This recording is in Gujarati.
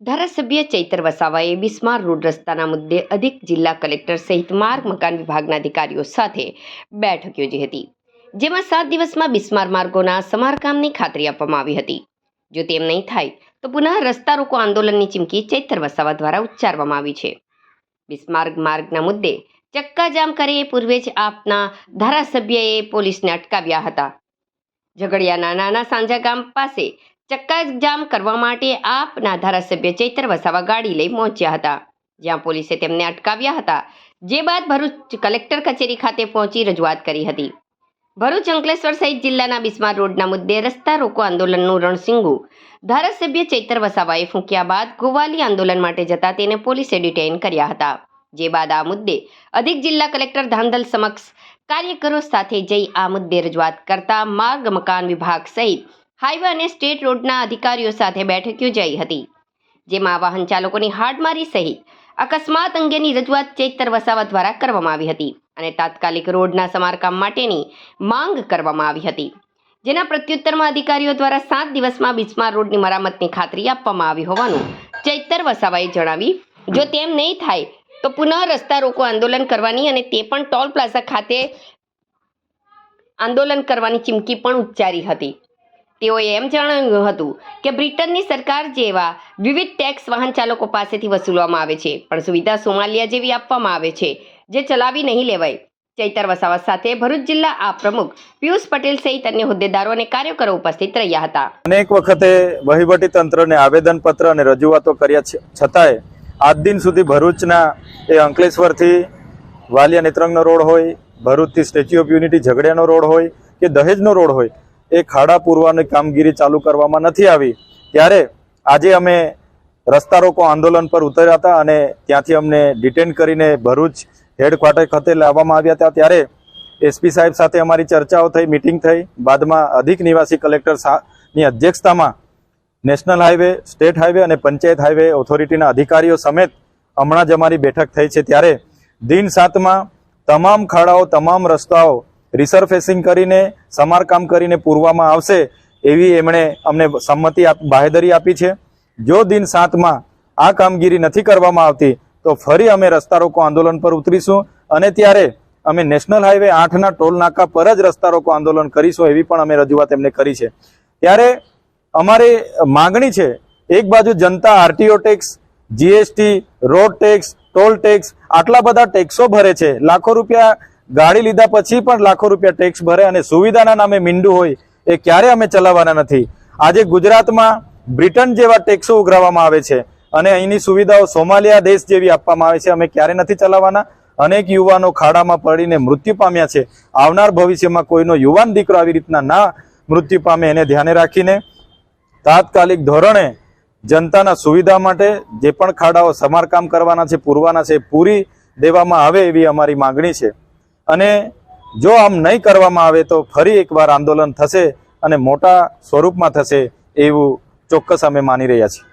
ધારાસભ્ય ચૈતર વસાવાએ બિસ્માર રોડ રસ્તાના મુદ્દે અધિક જિલ્લા કલેક્ટર સહિત માર્ગ મકાન વિભાગના અધિકારીઓ સાથે બેઠક યોજી હતી, જેમાં સાત દિવસમાં બિસ્માર માર્ગોના સમારકામની ખાતરી આપવામાં આવી હતી. જો તેમ નહીં થાય, તો પુનઃ રસ્તા રોકો આંદોલનની ચીમકી ચૈતર વસાવા દ્વારા ઉચ્ચારવામાં આવી છે. બિસ્માર્ગ માર્ગના મુદ્દે ચક્કાજામ કરે એ પૂર્વે જ આપના ધારાસભ્યએ પોલીસને અટકાવ્યા હતા. ઝઘડિયાના નાના સાંજા ગામ પાસે ચક્કાજામ કરવા માટે આપના ધારાસભ્ય ચૈતર વસાવા ગાડી લઈ પહોંચ્યા હતા. જ્યાં પોલીસે તેમને અટકાવ્યા હતા. જે બાદ ભરૂચ કલેક્ટર કચેરી ખાતે પહોંચી રજૂઆત કરી હતી. ભરૂચ અંકલેશ્વર સહિત જિલ્લાના બિસ્માર રોડના મુદ્દે રસ્તા રોકો આંદોલનનું રણસિંગુ. ધારાસભ્ય ચૈતર વસાવાએ ફૂંક્યા બાદ ગોવાલી આંદોલન માટે જતા તેને પોલીસે ડિટેઇન કર્યા હતા. જે બાદ આ મુદ્દે અધિક જિલ્લા કલેક્ટર ધાંધલ સમક્ષ કાર્યકરો સાથે જઈ આ મુદ્દે રજૂઆત કરતા માર્ગ મકાન વિભાગ સહિત હાઈવે અને સ્ટેટ રોડના અધિકારીઓ સાથે બેઠક યોજાઈ હતી, જેમાં વાહન ચાલકોની હાડમારી સહિત અકસ્માત અંગેની રજૂઆત ચેતર વસાવા દ્વારા કરવામાં આવી હતી અને તાત્કાલિક રોડના સમારકામ માટેની માંગ કરવામાં આવી હતી. જેના પ્રત્યુત્તરમાં અધિકારીઓ દ્વારા સાત દિવસમાં બિસ્માર રોડની મરામતની ખાતરી આપવામાં આવી હોવાનું ચૈતર વસાવાએ જણાવી, જો તેમ નહીં થાય, તો પુનઃ રસ્તા રોકો આંદોલન કરવાની અને તે પણ ટોલ પ્લાઝા ખાતે આંદોલન કરવાની ચીમકી પણ ઉચ્ચારી હતી. તેઓએ એમ જણાવ્યું હતું કે બ્રિટનની સરકાર જેવા વિવિધ ટેક્સ વાહન ચાલકો પાસેથી વસૂલવામાં આવે છે. પણ સુવિધા સોમાલિયા જેવી આપવામાં આવે છે, જે ચલાવી નહીં લેવાય. ચૈતર વસાવા સાથે ભરૂચ જિલ્લા આ પ્રમુખ પિયુષ પટેલ સહિત અન્ય હોદ્દેદારો અને કાર્યકરો ઉપસ્થિત રહ્યા હતા. અનેક વખતે વહીવટી તંત્રને આવેદનપત્ર અને રજૂઆતો કર્યા છતાંય આજ દિન સુધી ભરૂચના એ અંકલેશ્વરથી વાલિયા નેત્રંગનો રોડ હોય, ભરૂચથી સ્ટેચ્યુ ઓફ યુનિટી ઝઘડિયાનો રોડ હોય કે દહેજનો રોડ હોય એ ખાડા પૂરવાની કામગીરી ચાલુ કરવામાં નથી આવી. ત્યારે આજે અમે રસ્તા રોકો આંદોલન પર ઉતર્યા હતા અને ત્યાંથી અમને ડિટેન કરીને ભરૂચ હેડક્વાર્ટર ખાતે લાવવામાં આવ્યા હતા. ત્યારે એસપી સાહેબ સાથે અમારી ચર્ચાઓ થઈ, મિટિંગ થઈ. બાદમાં અધિક નિવાસી કલેક્ટરની અધ્યક્ષતામાં નેશનલ હાઈવે, સ્ટેટ હાઈવે અને પંચાયત હાઈવે ઓથોરિટીના અધિકારીઓ સમેત હમણાં જ અમારી બેઠક થઈ છે. ત્યારે દિન સાતમાં તમામ ખાડાઓ, તમામ રસ્તાઓ રિસરફેસિંગ કરીને, સમારકામ કરીને પૂરવામાં આવશે એવી એમણે અમને સંમતિ બાહેધરી આપી છે. જો દિન સાતમાં આ કામગીરી નથી કરવામાં આવતી, તો ફરી અમે રસ્તા રોકો આંદોલન પર ઉતરીશું અને ત્યારે અમે નેશનલ હાઈવે આઠના ટોલ નાકા પર જ રસ્તા રોકો આંદોલન કરીશું એવી પણ અમે રજૂઆત એમને કરી છે. ત્યારે અમારી માગણી છે, એક બાજુ જનતા RTO tax, GST, road tax, toll tax, આટલા બધા ટેક્સો ભરે છે. લાખો રૂપિયા ગાડી લીધા પછી પણ લાખો રૂપિયા ટેક્સ ભરે અને સુવિધાના નામે મીંડું હોય એ ક્યારે અમે ચલાવવાના નથી. આજે ગુજરાતમાં બ્રિટન જેવા ટેક્સો ઉઘરાવવામાં આવે છે અને અહીંની સુવિધાઓ સોમાલિયા દેશ જેવી આપવામાં આવે છે. અમે ક્યારે નથી ચલાવવાના? અનેક યુવાનો ખાડામાં પડીને મૃત્યુ પામ્યા છે. આવનાર ભવિષ્યમાં કોઈનો યુવાન દીકરો આવી રીતના ના મૃત્યુ પામે એને ધ્યાને રાખીને તાત્કાલિક ધોરણે જનતાના સુવિધા માટે જે પણ ખાડાઓ સમારકામ કરવાના છે, પૂરવાના છે પૂરી દેવામાં આવે એવી અમારી માંગણી છે. અને જો આમ નહીં કરવામાં આવે તો ફરી એકવાર આંદોલન થશે અને મોટા સ્વરૂપમાં થશે એવું ચોક્કસ અમે માની રહ્યા છીએ.